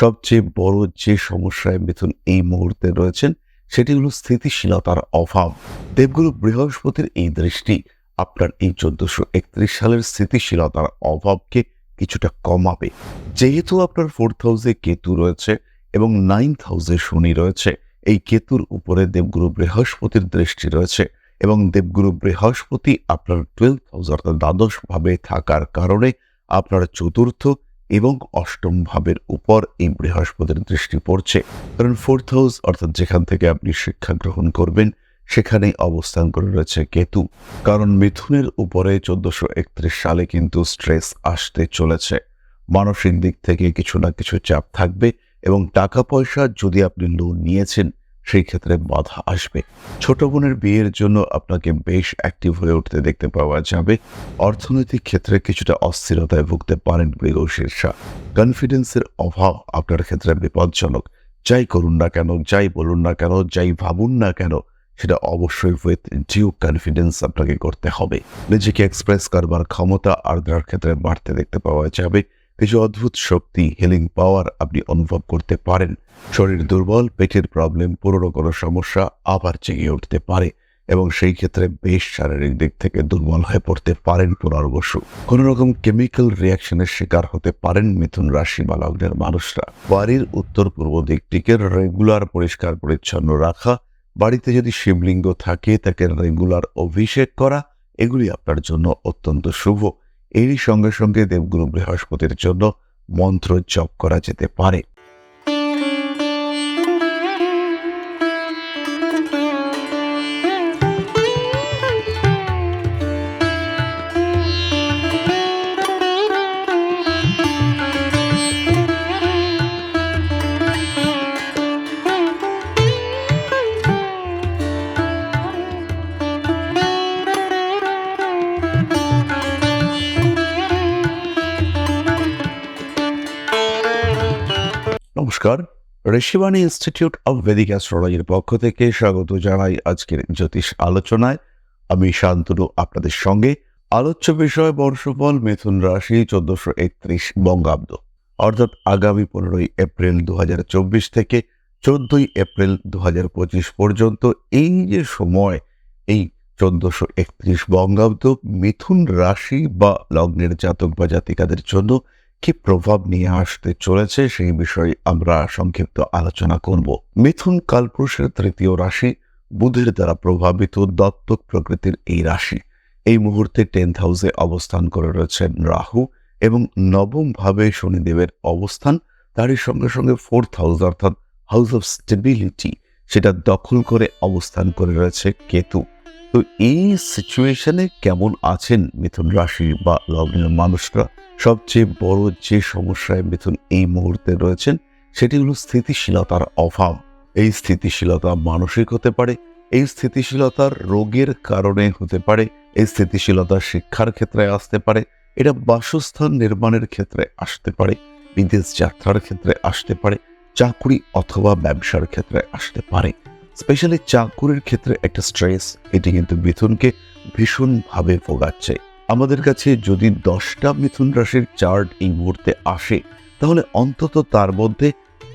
সবচেয়ে বড় যে সমস্যায় মিথুন এই মুহূর্তে রয়েছেন, সেটি হলো স্থিতিশীলতার অভাব। দেবগুরু বৃহস্পতির এই দৃষ্টি আপনার এই চোদ্দশো একত্রিশ সালের স্থিতিশীলতার অভাবকে কিছুটা কমাবে। যেহেতু আপনার ফোর্থ হাউসে কেতু রয়েছে এবং নাইন্থ হাউসে শনি রয়েছে, এই কেতুর উপরে দেবগুরু বৃহস্পতির দৃষ্টি রয়েছে এবং দেবগুরু বৃহস্পতি আপনার টুয়েলভ হাউস অর্থাৎ দ্বাদশভাবে থাকার কারণে আপনার চতুর্থ এবং অষ্টম ভাবের উপর এই বৃহস্পতির দৃষ্টি পড়ছে। কারণ ফোর্থ হাউস অর্থাৎ যেখান থেকে আপনি শিক্ষা গ্রহণ করবেন, সেখানেই অবস্থান করে রয়েছে কেতু। কারণ মিথুনের উপরে চোদ্দশো একত্রিশ সালে কিন্তু স্ট্রেস আসতে চলেছে। মানসিক দিক থেকে কিছু না কিছু চাপ থাকবে এবং টাকা পয়সা যদি আপনি লোন নিয়েছেন সেই ক্ষেত্রে বাধা আসবে। ছোট বোনের বিয়ের জন্য আপনাকে বেশ অ্যাক্টিভ হয়ে উঠতে দেখতে পাওয়া যাবে। অর্থনৈতিক ক্ষেত্রে কিছুটা অস্থিরতায় ভুগতে পারেন মৃগ শীর্ষা কনফিডেন্সের অভাব আপনার ক্ষেত্রে বিপজ্জনক। যাই করুন না কেন, যাই বলুন না কেন, যাই ভাবুন না কেন, সেটা অবশ্যই উইথ ডিউ কনফিডেন্স আপনাকে করতে হবে। নিজেকে এক্সপ্রেস করবার ক্ষমতা আর্দ্রার ক্ষেত্রে বাড়তে দেখতে পাওয়া যাবে। কিছু অদ্ভুত শক্তি হিলিং পাওয়ার আপনি অনুভব করতে পারেন। শরীর দুর্বল, পেটের প্রবলেম পুরনো কোনো সমস্যা আবার জেগে উঠতে পারে এবং সেই ক্ষেত্রে বেশ শারীরিক দিক থেকে দুর্বল হয়ে পড়তে পারেন পুনর্বসু। কোন রকম কেমিক্যাল রিয়াকশনের শিকার হতে পারেন মিথুন রাশি বা লগ্নের মানুষরা। বাড়ির উত্তর পূর্ব দিকটিকে রেগুলার পরিষ্কার, পরিচ্ছন্ন রাখা, বাড়িতে যদি শিবলিঙ্গ থাকে তাকে রেগুলার অভিষেক করা, এগুলি আপনার জন্য অত্যন্ত শুভ। এরই সঙ্গে সঙ্গে দেবগুরু বৃহস্পতির জন্য মন্ত্র জপ করা যেতে পারে। নমস্কার। ঋষিবাণী ইনস্টিটিউট অব ভেদিক অ্যাস্ট্রোলজির পক্ষ থেকে স্বাগত জানাই আজকের জ্যোতিষ আলোচনায়। আমি শান্তনু, আপনাদের সঙ্গে। আলোচ্য বিষয় বর্ষফল, মিথুন রাশি, চোদ্দশো একত্রিশ বঙ্গাব্দ। অর্থাৎ আগামী পনেরোই এপ্রিল দু হাজার চব্বিশ থেকে চোদ্দই এপ্রিল দু হাজার পঁচিশ পর্যন্ত এই যে সময়, এই চোদ্দশো একত্রিশ বঙ্গাব্দ মিথুন রাশি বা লগ্নের জাতক বা জাতিকাদের জন্য কি প্রভাব নিয়ে আসতে চলেছে সেই বিষয়ে আমরা সংক্ষিপ্ত আলোচনা করব। মিথুন কালপুরুষের তৃতীয় রাশি, বুধের দ্বারা প্রভাবিত দত্তক প্রকৃতির এই রাশি। এই মুহূর্তে টেন্থ হাউসে অবস্থান করে রয়েছেন রাহু এবং নবম ভাবে শনিদেবের অবস্থান, তারই সঙ্গে সঙ্গে ফোর্থ হাউস অর্থাৎ হাউস অফ স্টেবিলিটি সেটা দখল করে অবস্থান করে রয়েছে কেতু। তো এই সিচুয়েশনে কেমন আছেন মিথুন রাশি বা লগ্নের মানুষরা? সবচেয়ে বড় যে সমস্যায় মিথুন এই মুহূর্তে রয়েছেন, সেটি হলো স্থিতিশীলতার অভাব। এই স্থিতিশীলতা মানসিক হতে পারে, এই স্থিতিশীলতার রোগের কারণে হতে পারে, এই স্থিতিশীলতা শিক্ষার ক্ষেত্রে আসতে পারে, এটা বাসস্থান নির্মাণের ক্ষেত্রে আসতে পারে, বিদেশ যাত্রার ক্ষেত্রে আসতে পারে, চাকুরি অথবা ব্যবসার ক্ষেত্রে আসতে পারে। স্পেশালি চাকুরির ক্ষেত্রে একটা স্ট্রেস, এটি কিন্তু মিথুনকে ভীষণভাবে ভোগাচ্ছে। আমাদের কাছে যদি দশটা মিথুন রাশির চার্ট এই মুহূর্তে আসে, তাহলে অন্তত তার মধ্যে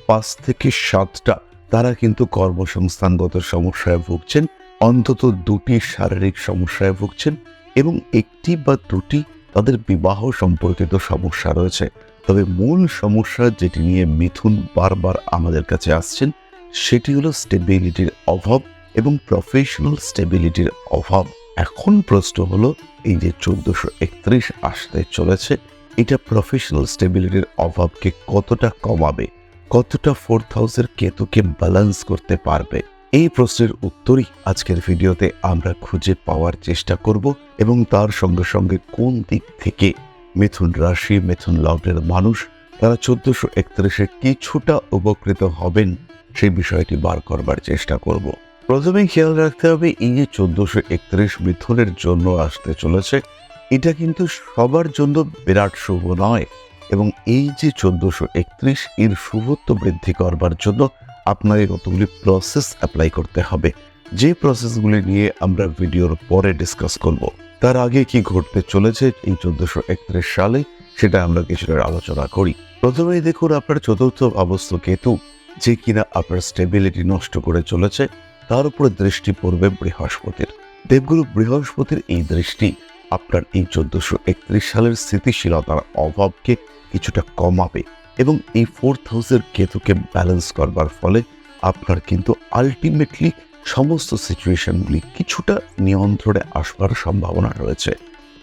পাঁচ থেকে সাতটা তারা কিন্তু কর্মসংস্থানগত সমস্যায় ভুগছেন, অন্তত দুটি শারীরিক সমস্যায় ভুগছেন এবং একটি বা দুটি তাদের বিবাহ সম্পর্কিত সমস্যা রয়েছে। তবে মূল সমস্যা যেটি নিয়ে মিথুন বারবার আমাদের কাছে আসছেন সেটি হলো স্টেবিলিটির অভাব এবং প্রফেশনাল স্টেবিলিটির অভাব। এখন প্রশ্ন হলো, এই যে চোদ্দশো একত্রিশ আসতে চলেছে, এটা প্রফেশনাল স্টেবিলিটির অভাবকে কতটা কমাবে? কতটা ফোর হাউসের কেতুকে ব্যালেন্স করতে পারবে? এই প্রশ্নের উত্তরই আজকের ভিডিওতে আমরা খুঁজে পাওয়ার চেষ্টা করব এবং তার সঙ্গে সঙ্গে কোন দিক থেকে মিথুন রাশি, মিথুন লগ্নের মানুষ, তারা চোদ্দশো একত্রিশে কিছুটা উপকৃত হবেন সেই বিষয়টি বার করবার চেষ্টা করব। প্রথমে খেয়াল রাখতে হবে এই যে চোদ্দশো একত্রিশ মিথুনের জন্য আসতে চলেছে। এটা কিন্তু সবার জন্য বিরাট শুভ নয় এবং এই যে চোদ্দশো একত্রিশ, এর শুভত্ব বৃদ্ধি করবার জন্য আপনাকে কতগুলি প্রসেস অ্যাপ্লাই করতে হবে। যে প্রসেসগুলি নিয়ে আমরা ভিডিওর পরে ডিসকাস করব, তার আগে কি ঘটতে চলেছে এই চোদ্দশো একত্রিশ সালে, সেটা আমরা কিছুটা আলোচনা করি। প্রথমেই দেখুন, আপনার চতুর্থ অবস্থ কেতু। যে কিনা আপনার স্টেবিলিটি নষ্ট করে চলেছে, তার উপরে দৃষ্টি পড়বে বৃহস্পতির। দেবগুরু বৃহস্পতির এই দৃষ্টি আপনার এই চোদ্দশো একত্রিশ সালের স্থিতিশীলতার অভাবকে কিছুটা কমাবে এবং এই ফোর্থ হাউসের কেতুকে ব্যালেন্স করবার ফলে আপনার কিন্তু আলটিমেটলি সমস্ত সিচুয়েশনগুলি কিছুটা নিয়ন্ত্রণে আসবার সম্ভাবনা রয়েছে।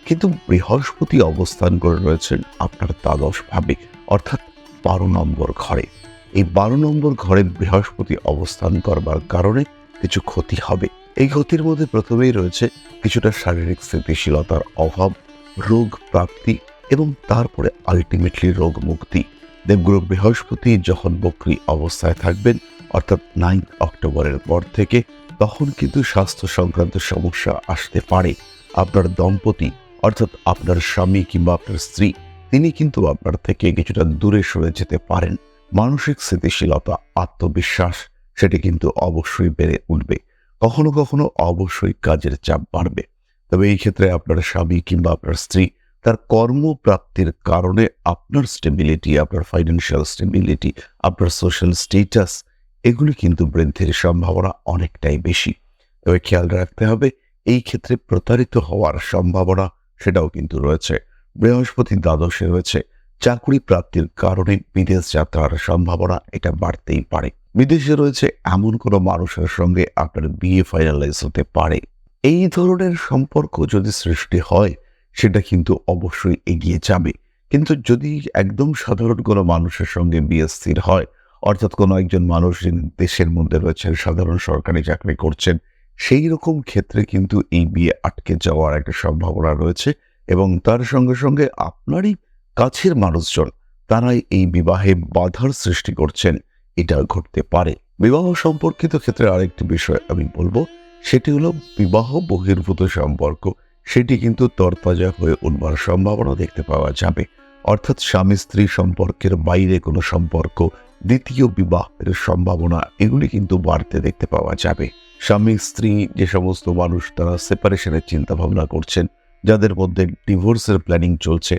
কিন্তু বৃহস্পতি অবস্থান করে রয়েছেন আপনার দ্বাদশ ভাবে, অর্থাৎ বারো নম্বর ঘরে। এই বারো নম্বর ঘরে বৃহস্পতি অবস্থান করবার কারণে কিছু ক্ষতি হবে। এই ক্ষতির মধ্যে প্রথমেই রয়েছে কিছুটা শারীরিক স্থিতিশীলতার অভাব, রোগ প্রাপ্তি এবং তারপরে আলটিমেটলি রোগ মুক্তি। দেবগুরু বৃহস্পতি যখন বক্রি অবস্থায় থাকবেন, অর্থাৎ নাইন অক্টোবরের পর থেকে, তখন কিন্তু স্বাস্থ্য সংক্রান্ত সমস্যা আসতে পারে। আপনার দম্পতি, অর্থাৎ আপনার স্বামী কিংবা আপনার স্ত্রী, তিনি কিন্তু আপনার থেকে কিছুটা দূরে সরে যেতে পারেন। মানসিক স্থিতিশীলতা, আত্মবিশ্বাস, সেটি কিন্তু অবশ্যই বেড়ে উঠবে। কখনো কখনো অবশ্যই কাজের চাপ বাড়বে। তবে এই ক্ষেত্রে আপনার স্বামী কিংবা আপনার স্ত্রী তার কর্মপ্রাপ্তির কারণে আপনার স্টেবিলিটি আপনার ফাইন্যান্সিয়াল স্টেবিলিটি আপনার সোশ্যাল স্টেটাস এগুলি কিন্তু বৃদ্ধির সম্ভাবনা অনেকটাই বেশি। তবে খেয়াল রাখতে হবে, এই ক্ষেত্রে প্রতারিত হওয়ার সম্ভাবনা সেটাও কিন্তু রয়েছে। বৃহস্পতি দ্বাদশে রয়েছে। চাকরি প্রাপ্তির কারণে বিদেশ যাত্রার সম্ভাবনা এটা বাড়তেই পারে। বিদেশে রয়েছে এমন কোনো মানুষের সঙ্গে আপনার বিয়ে ফাইনালাইজ হতে পারে। এই ধরনের সম্পর্ক যদি সৃষ্টি হয়, সেটা কিন্তু অবশ্যই এগিয়ে যাবে। কিন্তু যদি একদম সাধারণ কোনো মানুষের সঙ্গে বিয়ে স্থির হয়, অর্থাৎ কোনো একজন মানুষ যিনি দেশের মধ্যে রয়েছেন, সাধারণ সরকারি চাকরি করছেন, সেই রকম ক্ষেত্রে কিন্তু এই বিয়ে আটকে যাওয়ার একটা সম্ভাবনা রয়েছে এবং তার সঙ্গে সঙ্গে আপনারই কাছের মানুষজন তারাই এই বিবাহে বাধার সৃষ্টি করছেন। এটা ঘটতে পারে। বিবাহ সম্পর্কিত ক্ষেত্রে আরেকটি বিষয় আমি বলব, সেটি হলো বিবাহ বহির্ভূত সম্পর্ক। সেটি কিন্তু তরতাজা হয়ে উঠবার সম্ভাবনা দেখতে পাওয়া যাবে। অর্থাৎ স্বামী স্ত্রী সম্পর্কের বাইরে কোনো সম্পর্ক, দ্বিতীয় বিবাহের সম্ভাবনা, এগুলি কিন্তু বাড়তে দেখতে পাওয়া যাবে। স্বামী স্ত্রী যে সমস্ত মানুষ তারা সেপারেশনের চিন্তা ভাবনা করছেন, যাদের মধ্যে ডিভোর্সের প্ল্যানিং চলছে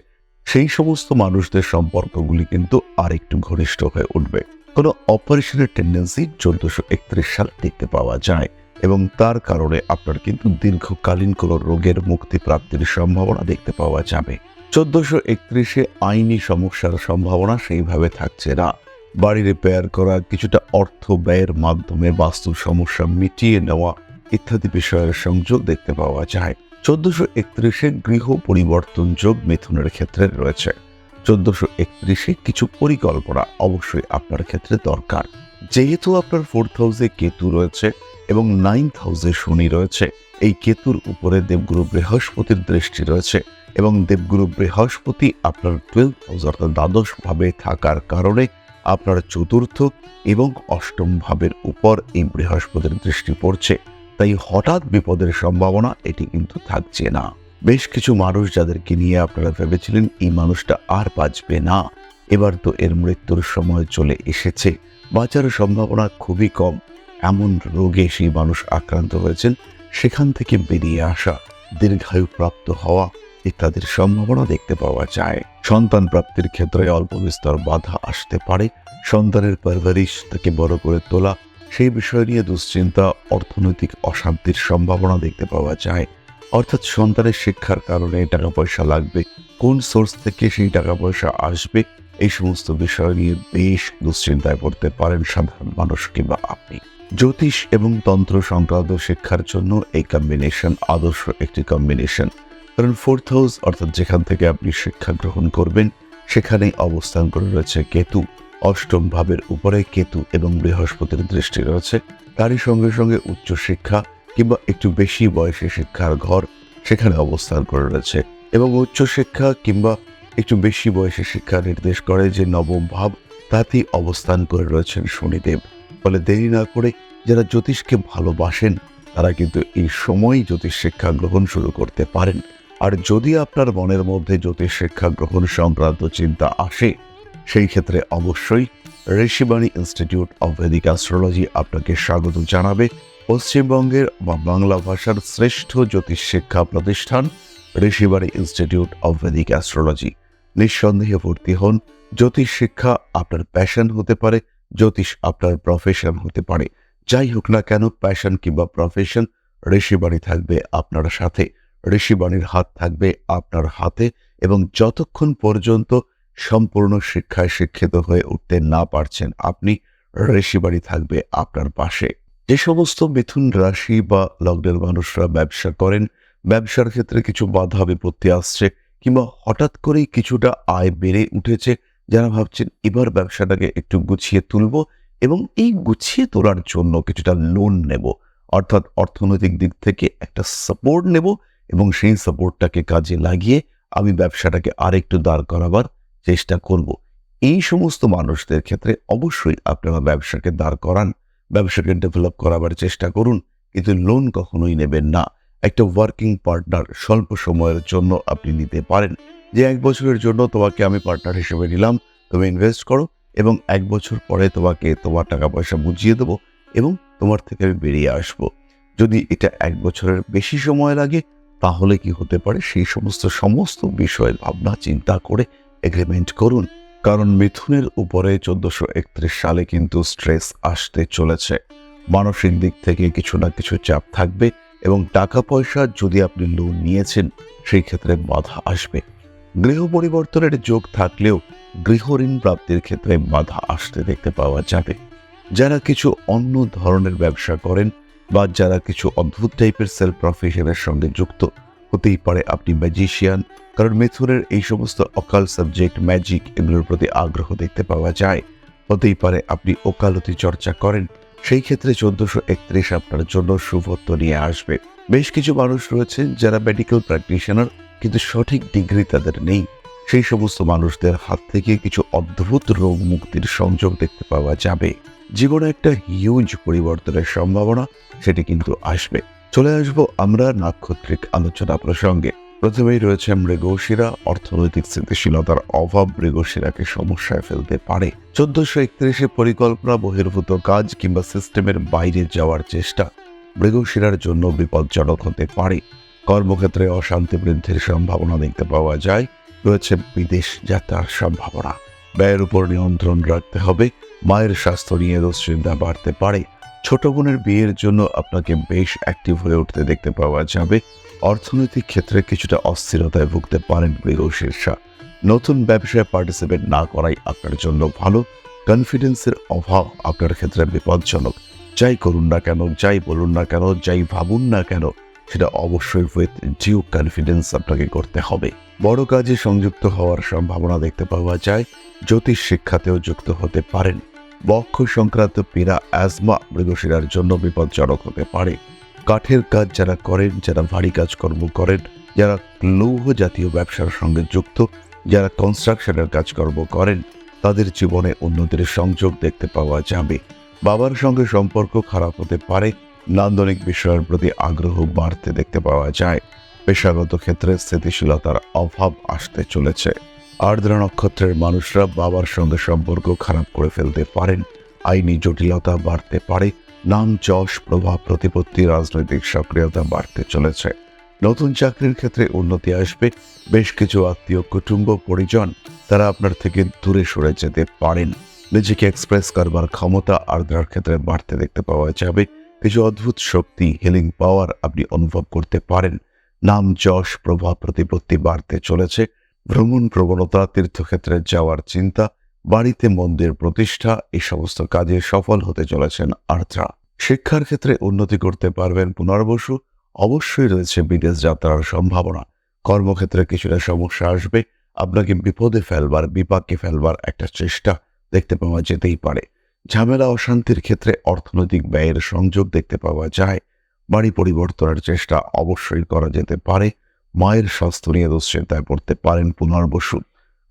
সেই সমস্ত মানুষদের সম্পর্কগুলি কিন্তু আর একটু ঘনিষ্ঠ হয়ে উঠবে। কোনো অপারেশনের টেন্ডেন্সি চোদ্দশো একত্রিশ সাল দেখতে পাওয়া যায় এবং তার কারণে আপনার কিন্তু দীর্ঘকালীন কোনো রোগের মুক্তি প্রাপ্তির সম্ভাবনা দেখতে পাওয়া যাবে। চোদ্দশো একত্রিশে আইনি সমস্যার সম্ভাবনা সেইভাবে থাকছে না। বাড়ি রিপেয়ার করা, কিছুটা অর্থ ব্যয়ের মাধ্যমে বাস্তু সমস্যা মিটিয়ে নেওয়া ইত্যাদি বিষয়ের সংযোগ দেখতে পাওয়া যায়। চোদ্দশো একত্রিশে গৃহ পরিবর্তন যোগ মিথুনের ক্ষেত্রে রয়েছে। চোদ্দশো একত্রিশে কিছু পরিকল্পনা অবশ্যই আপনার ক্ষেত্রে দরকার। যেহেতু আপনার ফোর্থ হাউসে কেতু রয়েছে এবং নাইন্থ হাউসে শনি রয়েছে, এই কেতুর উপরে দেবগুরু বৃহস্পতির দৃষ্টি রয়েছে এবং দেবগুরু বৃহস্পতি আপনার টুয়েলভ হাউস অর্থাৎ দ্বাদশ ভাবে থাকার কারণে আপনার চতুর্থ এবং অষ্টম ভাবের উপর এই বৃহস্পতির দৃষ্টি পড়ছে। তাই হঠাৎ বিপদের সম্ভাবনা এটি কিন্তু থাকছে না। বেশ কিছু মানুষ যাদেরকে নিয়ে আপনারা ভেবেছিলেন, এই মানুষটা আর বাঁচবে না। এবার তো এর মৃত্যুর সময় চলে এসেছে। বাঁচার সম্ভাবনা খুবই কম। এমন রোগে সেই মানুষ আক্রান্ত হয়েছেন, সেখান থেকে বেরিয়ে আসা দীর্ঘায়ু প্রাপ্ত হওয়া ইত্যাদির সম্ভাবনা দেখতে পাওয়া যায়। সন্তান প্রাপ্তির ক্ষেত্রে অল্প বিস্তর বাধা আসতে পারে। সন্তানের পারভারিশ তাকে বড় করে তোলা সেই বিষয় নিয়ে দুশ্চিন্তা, অর্থনৈতিক অশান্তির সম্ভাবনা দেখতে পাওয়া যায়। অর্থাৎ সন্তানের শিক্ষার কারণে টাকা পয়সা লাগবে। কোন সোর্স থেকে সেই টাকা পয়সা আসবে? এই সমস্ত বিষয় নিয়ে বেশ দুশ্চিন্তায় পড়তে পারেন সাধারণ মানুষ কিংবা আপনি। জ্যোতিষ এবং তন্ত্র সংক্রান্ত শিক্ষার জন্য এই কম্বিনেশন আদর্শ একটি কম্বিনেশন কারণ ফোর্থ হাউস অর্থাৎ যেখান থেকে আপনি শিক্ষা গ্রহণ করবেন, সেখানেই অবস্থান করে রয়েছে কেতু। অষ্টম ভাবের উপরে কেতু এবং বৃহস্পতির দৃষ্টি রয়েছে। তারই সঙ্গে সঙ্গে উচ্চশিক্ষা কিংবা একটু বেশি বয়সে শিক্ষার ঘর সেখানে অবস্থান করে রয়েছে এবং উচ্চশিক্ষা কিংবা একটু বেশি বয়সে শিক্ষা নির্দেশ করে যে নবম ভাব তাতেই অবস্থান করে রয়েছেন শনিদেব। ফলে দেরি না করে যারা জ্যোতিষকে ভালোবাসেন, তারা কিন্তু এই সময় জ্যোতিষ শিক্ষা গ্রহণ শুরু করতে পারেন। আর যদি আপনার মনের মধ্যে জ্যোতিষ শিক্ষা গ্রহণ সংক্রান্ত চিন্তা আসে সেই ক্ষেত্রে অবশ্যই Rishibani institute of Vedic astrology আপনাকে স্বাগত জানাবে। পশ্চিমবঙ্গের বা বাংলা ভাষার শ্রেষ্ঠ জ্যোতিষ শিক্ষা প্রতিষ্ঠান Rishibani institute of Vedic astrology নিঃসন্দেহে ভর্তি হন। জ্যোতিষ শিক্ষা আপনার প্যাশন হতে পারে, জ্যোতিষ আপনার প্রফেশন হতে পারে। যাই হোক না কেন প্যাশন কিংবা প্রফেশন ঋষিবাণী থাকবে আপনার সাথে। ঋষিবাণীর হাত থাকবে আপনার হাতে এবং যতক্ষণ পর্যন্ত সম্পূর্ণ শিক্ষায় শিক্ষিত হয়ে উঠতে না পারছেন, আপনি ঋষিবাণী থাকবে আপনার পাশে। যে সমস্ত মিথুন রাশি বা লগ্নের মানুষরা ব্যবসা করেন, ব্যবসার ক্ষেত্রে কিছু বাধা বিপত্তি আসছে কিংবা হঠাৎ করেই কিছুটা আয় বেড়ে উঠেছে, যারা ভাবছেন এবার ব্যবসাটাকে একটু গুছিয়ে তুলব এবং এই গুছিয়ে তোলার জন্য কিছুটা লোন নেব। অর্থাৎ অর্থনৈতিক দিক থেকে একটা সাপোর্ট নেব এবং সেই সাপোর্টটাকে কাজে লাগিয়ে আমি ব্যবসাটাকে আরেকটু দাঁড় করাবার চেষ্টা করব। এই সমস্ত মানুষদের ক্ষেত্রে অবশ্যই আপনারা ব্যবসাকে দাঁড় করান, ব্যবসাকে ডেভেলপ করাবার চেষ্টা করুন, কিন্তু লোন কখনোই নেবেন না। একটা ওয়ার্কিং পার্টনার স্বল্প সময়ের জন্য আপনি নিতে পারেন। যে এক বছরের জন্য তোমাকে আমি পার্টনার হিসেবে নিলাম, তুমি ইনভেস্ট করো এবং এক বছর পরে তোমাকে তোমার টাকা পয়সা বুঝিয়ে দেবো এবং তোমার থেকে আমি বেরিয়ে আসব। যদি এটা এক বছরের বেশি সময় লাগে, তাহলে কি হতে পারে? সেই সমস্ত সমস্ত বিষয়ের ভাবনা, চিন্তা করে এগ্রিমেন্ট করুন, কারণ মিথুনের উপরে চোদ্দশো একত্রিশ সালে কিন্তু স্ট্রেস আসতে চলেছে। মানসিক দিক থেকে কিছু না কিছু চাপ থাকবে এবং টাকা পয়সা যদি আপনি লোন নিয়েছেন সেই ক্ষেত্রে বাধা আসবে। গৃহ পরিবর্তনের যোগ থাকলেও গৃহ ঋণ প্রাপ্তির ক্ষেত্রে বাধা আসতে দেখতে পাওয়া যাবে। যারা কিছু অন্য ধরনের ব্যবসা করেন বা যারা কিছু অদ্ভুত টাইপের সেলফ প্রফেশনের সঙ্গে যুক্ত, হতেই পারে আপনি ম্যাজিশিয়ান কারণ মিথুনের এই সমস্ত অকাল সাবজেক্ট ম্যাজিক এগুলোর প্রতি আগ্রহ দেখতে পাওয়া যায়। হতেই পারে আপনি ওকালতি চর্চা করেন, সেই ক্ষেত্রে চোদ্দশো একত্রিশ আপনার জন্য শুভত্ব নিয়ে আসবে। বেশ কিছু মানুষ রয়েছেন যারা মেডিকেল প্র্যাকটিশনার কিন্তু সঠিক ডিগ্রি তাদের নেই। সেই সমস্ত মানুষদের হাত থেকে কিছু অদ্ভুত রোগ মুক্তির সংযোগ দেখতে পাওয়া যাবে। জীবনে একটা হিউজ পরিবর্তনের সম্ভাবনা, সেটি কিন্তু আসবে। চলে আসব আমরা নাক্ষত্রিক আলোচনা প্রসঙ্গে। প্রথমেই রয়েছে মৃগশিরা, অর্থনৈতিক স্থিতিশীলতার অভাব মৃগশিরাকে সমস্যায় ফেলতে পারে। চোদ্দশো একত্রিশে পরিকল্পনা, বহির্ভূত কাজ কিংবা সিস্টেমের বাইরে যাওয়ার চেষ্টা মৃগশিরার জন্য বিপজ্জনক হতে পারে। কর্মক্ষেত্রে অশান্তি বৃদ্ধির সম্ভাবনা দেখতে পাওয়া যায়। রয়েছে বিদেশ যাত্রার সম্ভাবনা। ব্যয়ের উপর নিয়ন্ত্রণ রাখতে হবে। মায়ের স্বাস্থ্য নিয়ে দুশ্চিন্তা বাড়তে পারে। ছোট বোনের বিয়ের জন্য আপনাকে বেশ অ্যাক্টিভ হয়ে উঠতে দেখতে পাওয়া যাবে। অর্থনৈতিক ক্ষেত্রে কিছুটা অস্থিরতায় ভুগতে পারেন মৃগ শীর্ষা। নতুন ব্যবসায় পার্টিসিপেট না করাই আপনার জন্য ভালো। কনফিডেন্সের অভাব আপনার ক্ষেত্রে বিপজ্জনক। যাই করুন না কেন, যাই বলুন না কেন, যাই ভাবুন না কেন, সেটা অবশ্যই উইথ ডিউ কনফিডেন্স আপনাকে করতে হবে। বড় কাজে সংযুক্ত হওয়ার সম্ভাবনা দেখতে পাওয়া যায়। জ্যোতিষ শিক্ষাতেও যুক্ত হতে পারেন। বক্ষ সংক্রান্ত পীড়া অ্যাজমা মৃগশিরার জন্য বিপজ্জনক হতে পারে। কাঠের কাজ যারা করেন, যারা ভারী কাজকর্ম করেন, যারা লৌহ জাতীয় ব্যবসার সঙ্গে যুক্ত, যারা কনস্ট্রাকশনের কাজকর্ম করেন, তাদের জীবনে উন্নতির সংযোগ দেখতে পাওয়া যাবে। বাবার সঙ্গে সম্পর্ক খারাপ হতে পারে, নান্দনিক বিষয়ের প্রতি আগ্রহ বাড়তে দেখতে পাওয়া যায়। পেশাগত ক্ষেত্রে স্থিতিশীলতার অভাব আসতে চলেছে। আর্দ্রা নক্ষত্রের মানুষরা বাবার সঙ্গে সম্পর্ক খারাপ করে ফেলতে পারেন, আইনি জটিলতা বাড়তে পারে নাম, যশ, প্রভাব, প্রতিপত্তি, রাজনৈতিক সক্রিয়তা বাড়তে চলেছে। নতুন চাকরির ক্ষেত্রে উন্নতি আসবে। বেশ কিছু আত্মীয়, কুটুম্ব, পরিজন, তারা আপনার থেকে দূরে সরে যেতে পারেন। নিজেকে এক্সপ্রেস করবার ক্ষমতা আর্দ্রার ক্ষেত্রে বাড়তে দেখতে পাওয়া যাবে। কিছু অদ্ভুত শক্তি হিলিং পাওয়ার আপনি অনুভব করতে পারেন। নাম, যশ, প্রভাব, প্রতিপত্তি বাড়তে চলেছে। ভ্রমণ, প্রবণতা, তীর্থক্ষেত্রে যাওয়ার চিন্তা, বাড়িতে মন্দির প্রতিষ্ঠা, এই সমস্ত কাজে সফল হতে চলেছেন আর্দ্রা। শিক্ষার ক্ষেত্রে উন্নতি করতে পারবেন পুনর্বসু অবশ্যই রয়েছে বিদেশ যাত্রার সম্ভাবনা। কর্মক্ষেত্রে কিছুটা সমস্যা আসবে। আপনাকে বিপদে ফেলবার, বিপাকে ফেলবার একটা চেষ্টা দেখতে পাওয়া যেতেই পারে। ঝামেলা, অশান্তির ক্ষেত্রে অর্থনৈতিক ব্যয়ের সংযোগ দেখতে পাওয়া যায়। বাড়ি পরিবর্তনের চেষ্টা অবশ্যই করা যেতে পারে। মায়ের স্বাস্থ্য নিয়ে দুশ্চিন্তায় পড়তে পারেন পুনর্বসু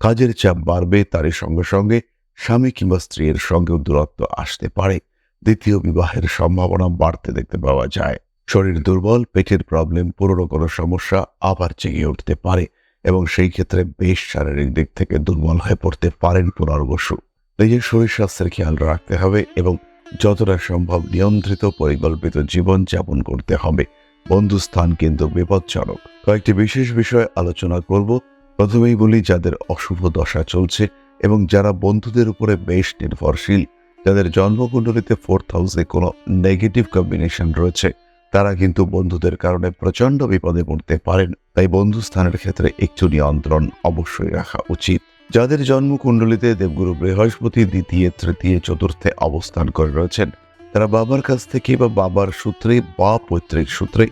কাজের চাপ বাড়বে, তারই সঙ্গে সঙ্গে স্বামী কিংবা স্ত্রীর সঙ্গেও দূরত্ব আসতে পারে। দ্বিতীয় বিবাহের সম্ভাবনা বাড়তে দেখতে পাওয়া যায়। শরীর দুর্বল, পেটের প্রবলেম, পুরনো কোনো সমস্যা আবার জেগে উঠতে পারে এবং সেই ক্ষেত্রে বেশ শারীরিক দিক থেকে দুর্বল হয়ে পড়তে পারেন পুনর্বসু। নিজের শরীর স্বাস্থ্যের খেয়াল রাখতে হবে এবং যতটা সম্ভব নিয়ন্ত্রিত, পরিকল্পিত জীবন যাপন করতে হবে। বন্ধুস্থান কিন্তু বিপজ্জনক। কয়েকটি বিশেষ বিষয় আলোচনা করব। প্রথমেই বলি, যাদের অশুভ দশা চলছে এবং যারা বন্ধুদের উপরে বেশ নির্ভরশীল যাদের জন্মকুণ্ডলিতে ফোর্থ হাউসে কোনো নেগেটিভ কম্বিনেশন রয়েছে, তারা কিন্তু বন্ধুদের কারণে প্রচণ্ড বিপদে পড়তে পারেন। তাই বন্ধু স্থানের ক্ষেত্রে একটু নিয়ন্ত্রণ অবশ্যই রাখা উচিত। যাদের জন্মকুণ্ডলিতে দেবগুরু বৃহস্পতি দ্বিতীয়, তৃতীয়, চতুর্থে অবস্থান করে রয়েছেন, তারা বাবার কাছ থেকে বা বাবার সূত্রে বা পৈতৃক সূত্রে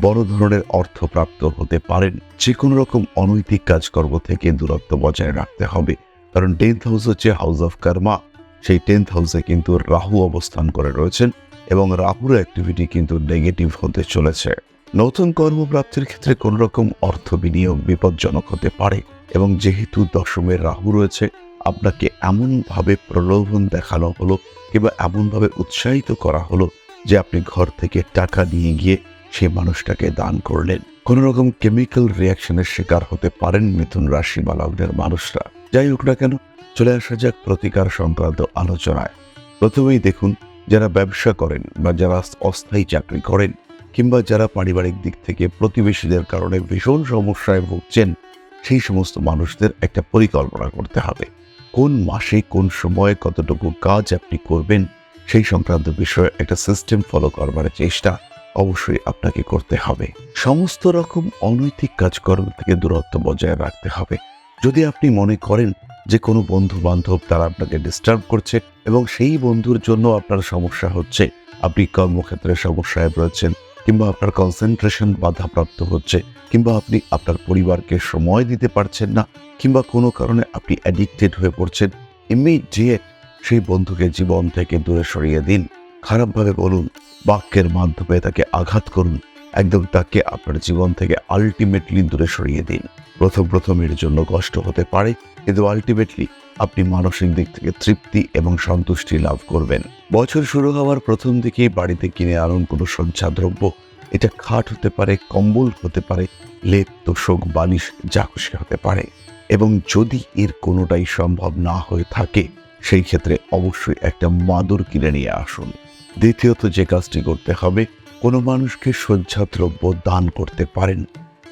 বড় ধরনের অর্থ প্রাপ্ত হতে পারেন। যে কোনো রকম অনৈতিক কাজকর্ম থেকে দূরত্ব বজায় রাখতে হবে। কারণ টেন্থ হাউস হচ্ছে হাউস অফ কর্মা সেই টেন্থ হাউসে কিন্তু রাহু অবস্থান করে রয়েছেন এবং রাহুর অ্যাক্টিভিটি কিন্তু নেগেটিভ হতে চলেছে। নতুন কর্মপ্রাপ্তির ক্ষেত্রে কোনো রকম অর্থ বিনিয়োগ বিপজ্জনক হতে পারে এবং যেহেতু দশমের রাহু রয়েছে, আপনাকে এমনভাবে প্রলোভন দেখানো হলো কিংবা এমনভাবে উৎসাহিত করা হলো যে আপনি ঘর থেকে টাকা নিয়ে গিয়ে সেই মানুষটাকে দান করলেন। কোন রকম কেমিক্যাল রিয়াকশনের শিকার হতে পারেন মিথুন রাশি বা মানুষরা। যাই হোক না কেন চলে আসা যাক প্রতিকার সংক্রান্ত আলোচনায়। প্রথমেই দেখুন, যারা ব্যবসা করেন বা যারা অস্থায়ী চাকরি করেন কিংবা যারা পারিবারিক দিক থেকে প্রতিবেশীদের কারণে ভীষণ সমস্যায় ভুগছেন, সেই সমস্ত মানুষদের একটা পরিকল্পনা করতে হবে। কোন মাসে, কোন সময়ে কতটুকু কাজ আপনি করবেন, সেই সংক্রান্ত বিষয়ে একটা সিস্টেম ফলো করবার চেষ্টা অবশ্যই আপনাকে করতে হবে। সমস্ত রকম অনৈতিক কাজকর্ম থেকে দূরত্ব বজায় রাখতে হবে। যদি আপনি মনে করেন যে কোনো বন্ধু বান্ধব তারা আপনাকে ডিস্টার্ব করছে এবং সেই বন্ধুর জন্য আপনার সমস্যা হচ্ছে। আপনি কর্মক্ষেত্রে সমস্যায় রয়েছেন কিংবা আপনার কনসেন্ট্রেশন বাধাপ্রাপ্ত হচ্ছে কিংবা আপনি আপনার পরিবারকে সময় দিতে পারছেন না কিংবা কোনো কারণে আপনি অ্যাডিক্টেড হয়ে পড়ছেন ইমিডিয়েট সেই বন্ধুকে জীবন থেকে দূরে সরিয়ে দিন। খারাপভাবে বলুন, বাক্যের মাধ্যমে তাকে আঘাত করুন, একদম তাকে আপনার জীবন থেকে আলটিমেটলি দূরে সরিয়ে দিন। প্রথম প্রথম এর জন্য কষ্ট হতে পারে কিন্তু আলটিমেটলি আপনি মানসিক দিক থেকে তৃপ্তি এবং সন্তুষ্টি লাভ করবেন। বছর শুরু হওয়ার প্রথম দিকেই বাড়িতে কিনে আনুন কোনো সঞ্চাদ্রব্য এটা খাট হতে পারে, কম্বল হতে পারে, লেপ, তোষক, বালিশ, যা খুশি হতে পারে। এবং যদি এর কোনোটাই সম্ভব না হয়ে থাকে, সেই ক্ষেত্রে অবশ্যই একটা মাদুর কিনে নিয়ে আসুন। দ্বিতীয়ত যে কাজটি করতে হবে, কোনো মানুষকে শয্যাদ্রব্য দান করতে পারেন।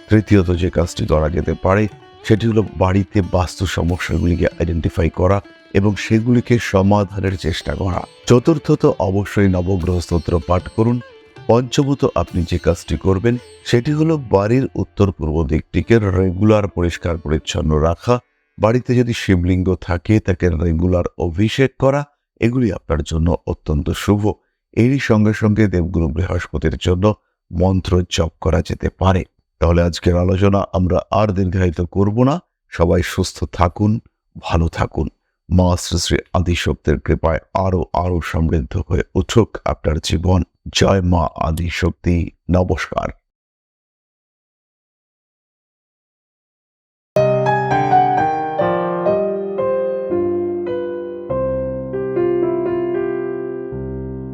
তৃতীয়ত যে কাজটি করা যেতে পারে সেটি হলো বাড়িতে বাস্তু সমস্যাগুলিকে আইডেন্টিফাই করা এবং সেগুলিকে সমাধানের চেষ্টা করা। চতুর্থত অবশ্যই নবগ্রহ স্তোত্র পাঠ করুন। পঞ্চমত আপনি যে কাজটি করবেন, সেটি হলো বাড়ির উত্তর পূর্ব দিকটিকে রেগুলার পরিষ্কার, পরিচ্ছন্ন রাখা। বাড়িতে যদি শিবলিঙ্গ থাকে, তাকে রেগুলার অভিষেক করা, এগুলি আপনার জন্য অত্যন্ত শুভ। এরই সঙ্গে সঙ্গে দেবগুরু বৃহস্পতির জন্য মন্ত্র জপ করা যেতে পারে। তাহলে আজকের আলোচনা আমরা আর দীর্ঘায়িত করব না। সবাই সুস্থ থাকুন, ভালো থাকুন। মা শ্রী শ্রী আদিশক্তের কৃপায় আরও আরও সমৃদ্ধ হয়ে উঠুক আপনার জীবন। জয় মা আদিশক্তি। নমস্কার।